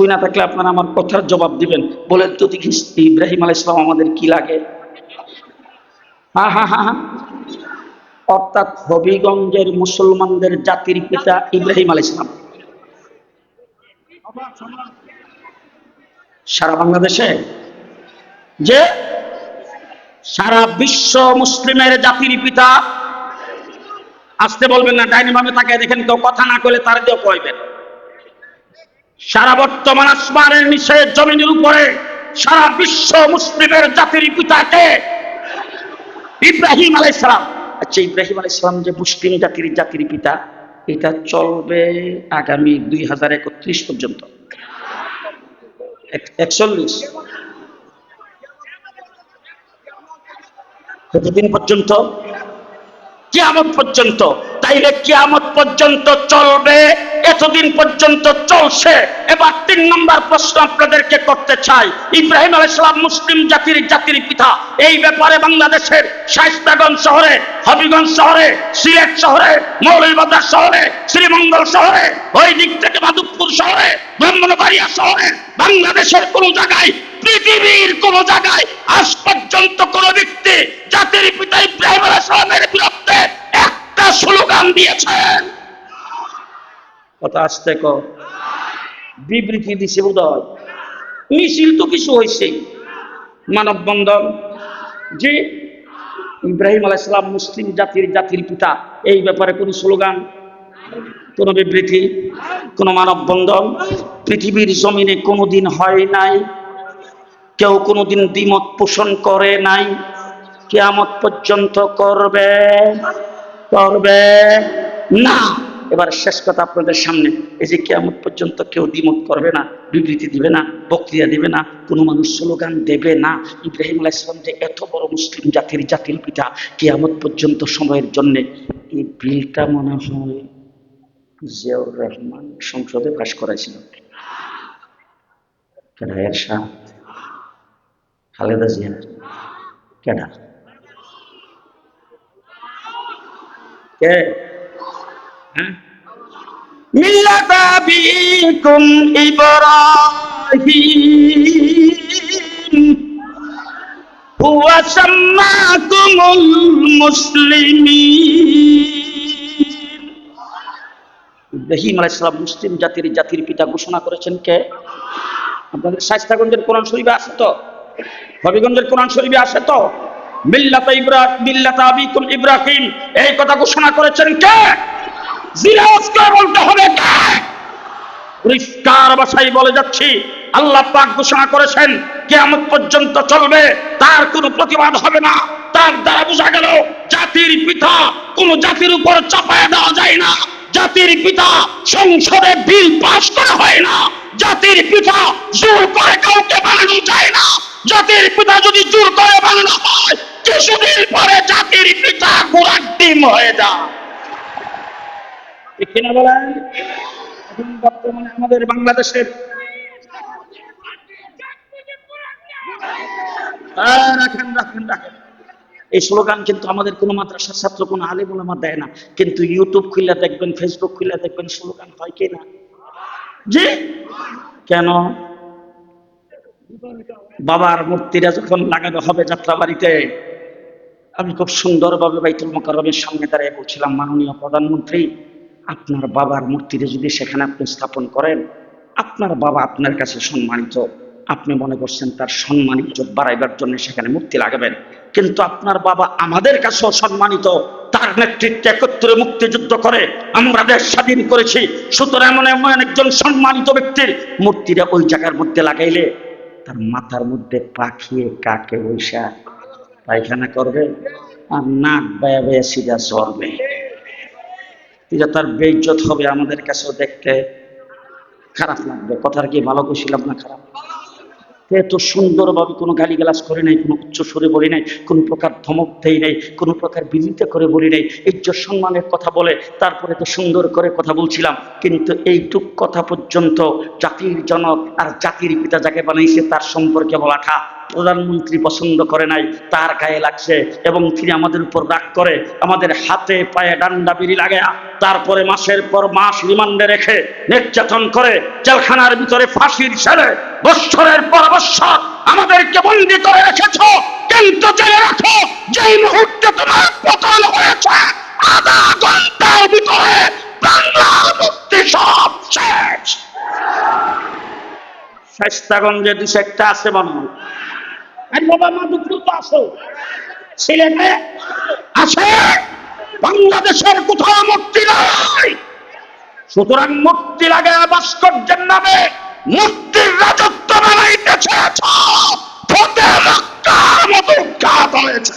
শুই না থাকলে আপনারা আমার কথার জবাব দিবেন। বলেন তো দেখি, ইব্রাহিম আলাইহিস সালাম আমাদের কি লাগে? হা হা হা হা। অর্থাৎ হবিগঞ্জের মুসলমানদের জাতির পিতা ইব্রাহিম আলাইহিস সালাম। সারা বাংলাদেশে? যে সারা বিশ্ব মুসলিমের জাতির পিতা, আসতে বলবেন না, ডাইনি ভাবে তাকে দেখেন, কেউ কথা না করলে তার দিয়েও কইবেন। সারা বর্তমান আসমানের নিচে, জমিনের উপরে, সারা বিশ্ব মুসলিমের জাতির পিতাকে ইব্রাহিম আলাইসালাম আচ্ছা ইব্রাহিম আলাইসালাম যে মুসলিম জাতির জাতির পিতা, এটা চলবে আগামী দুই হাজার একত্রিশ পর্যন্ত। এক- একচল্লিশ। কতদিন পর্যন্ত? কিয়ামত পর্যন্ত। তাইলে কিয়ামত পর্যন্ত চলবে, এতদিন পর্যন্ত চলছে। এবার তিন নম্বর প্রশ্ন আপনাদেরকে করতে চাই। ইব্রাহিম আলাইসালাম মুসলিম জাতির জাতির পিতা। এই ব্যাপারে বাংলাদেশের শাইস্তাগঞ্জ শহরে, হবিগঞ্জ শহরে, সিলেট শহরে, মৌলভীবাজার শহরে, শ্রীমঙ্গল শহরে ওই দিক থেকে মাধবপুর শহরে, ব্রাহ্মণবাড়িয়া শহরে, বাংলাদেশের কোন জায়গায়, পৃথিবীর কোন জায়গায় আজ পর্যন্ত কোন ব্যক্তি জাতির পিতা ইব্রাহিম আলাইসালামের বিরুদ্ধে স্লোগান দিয়েছেন। কথা আসতে ক? বিবৃতি দিছে বোধহয় মিছিল তো কিছু হয়েছে মানববন্ধন। যে ইব্রাহিম আলাইসালাম মুসলিম জাতির জাতির পিতা, এই ব্যাপারে কোন স্লোগান, কোন বিবৃতি, কোন মানববন্ধন পৃথিবীর জমিনে কোনোদিন হয় নাই। কেউ কোনোদিন দ্বিমত পোষণ করে নাই। কেয়ামত পর্যন্ত করবে। করবে? না। এবার শেষ কথা আপনাদের সামনে। এই যে কেয়ামত পর্যন্ত কেউ দ্বিমত করবে না, বিবৃতি দিবে না, বক্তৃতা দিবে না, কোনো মানুষ স্লোগান দেবে না। ইব্রাহিম আলাহ ইসলাম যে এত বড় মুসলিম জাতির জাতির পিতা, কেয়ামত পর্যন্ত সময়ের জন্য। এই বিলটা মনে হয় জিয়াউর রহমান সংসদে পাশ করাইছিল। খালেদা জিয়া। কেডা? কে? হ্যাঁ? মুসলিম জাতির জাতির পিতা ঘোষণা করেছেন কে? আপনাদের শাইস্তাগঞ্জের কোরআন শরীফে আছে তো? হবিগঞ্জের কোরআন শরীফে আছে তো? মিল্লাতা ইব্রাহিম মিল্লাতা আবিকুম ইব্রাহিম। এই কথা ঘোষণা করেছেন কে? জিজ্ঞাসা বলতে হবে কে? পরিষ্কার ভাষায় বলে যাচ্ছি, আল্লাহ পাক ঘোষণা করেছেন, কেয়ামত পর্যন্ত চলবে, তার কোনো প্রতিবাদ হবে না। তার দ্বারা বোঝা গেল, জাতির পিতা কোন জাতির উপর চাপায় দেওয়া যায় না। জাতির পিতা সংসদে বিল পাস করা হয় না। জাতির পিতা জোর করে কাউকে বানানো যায় না। জাতির পিতা যদি জোর করে বানানো হয় কিছুদিন পরে জাতির পিতা ডিম হয়ে কিনা বলেন? এখন বর্তমানে আমাদের বাংলাদেশের হ্যাঁ, এই স্লোগান কিন্তু আমাদের কোনো মাদ্রাসার ছাত্র কোনো আলিম ওলামা দেয় না। কিন্তু ইউটিউব খুলে দেখবেন ফেসবুক খুলে দেখবেন স্লোগান হয় কি না জি? কেন? বাবার মূর্তিটা যখন লাগানো হবে যাত্রাবাড়িতে আমি খুব সুন্দরভাবে বাইতুল মোকাররমের সামনে দাঁড়িয়ে বলছিলাম, মাননীয় প্রধানমন্ত্রী, আপনার বাবার মূর্তিটা যদি সেখানে আপনি স্থাপন করেন, আপনার বাবা আপনার কাছে সম্মানিত। আপনি মনে করছেন তার সম্মান, ইজ্জত বাড়াইবার জন্য সেখানে মূর্তি লাগাবেন। কিন্তু আপনার বাবা আমাদের কাছেও সম্মানিত। তার নেতৃত্বে একত্রে মুক্তিযুদ্ধ করে আমরা দেশ স্বাধীন করেছি। সুতরাং এমন একজন সম্মানিত ব্যক্তির মূর্তিটা ওই জায়গার মধ্যে লাগাইলে তার মাথার মধ্যে পাখিয়ে কাকে বৈশা পায়খানা করবে আর নাক বায়া বায়া সিধা চলবে এটা তার বেইজ্জত হবে আমাদের কাছেও দেখতে খারাপ লাগবে। কথার কি ভালো কইছিলাম না খারাপ? এত সুন্দরভাবে কোনো গালিগালাজ করে নাই, কোনো উচ্চ সুরে বলি নাই, কোনো প্রকার ধমক দেই নাই, কোনো প্রকার বিনীত করে বলি নাই, ইজ্জত সম্মানের কথা বলে, তারপরে তো সুন্দর করে কথা বলছিলাম, কিন্তু এইটুক কথা পর্যন্ত জাতির জনক আর জাতির পিতা যাকে বানাইছে তার সম্পর্কে বলাটা প্রধানমন্ত্রী পছন্দ করে নাই, তার গায়ে লাগছে এবং তিনি আমাদের উপর রাগ করে, আমাদের হাতে পায়ে ডান্ডা বিড়ি লাগে তারপরে মাসের পর মাস রিমান্ডে রেখে নির্যাতন করে জেলখানার ভিতরে ফাঁসির ছেড়ে বৎসরের পর বৎসর আমাদেরকে বন্দি করে রেখেছ, কিন্তু জেনে রাখো, যেই মুহূর্তে তোমার পতন হয়েছে, আধা ঘণ্টার ভিতরে বাংলার মুক্তি সব শেষ। শেস্তাগঞ্জে দু একটা আছে মনে হয় আর বাবা মাধুপুর তো আসো সিলেটে আছে। বাংলাদেশের কোথাও মূর্তি নাই। সুতরাং মূর্তি লাগে ভাস্কর্যের নামে মূর্তির রাজত্ব মক্কার মতো ঘাত হয়েছে।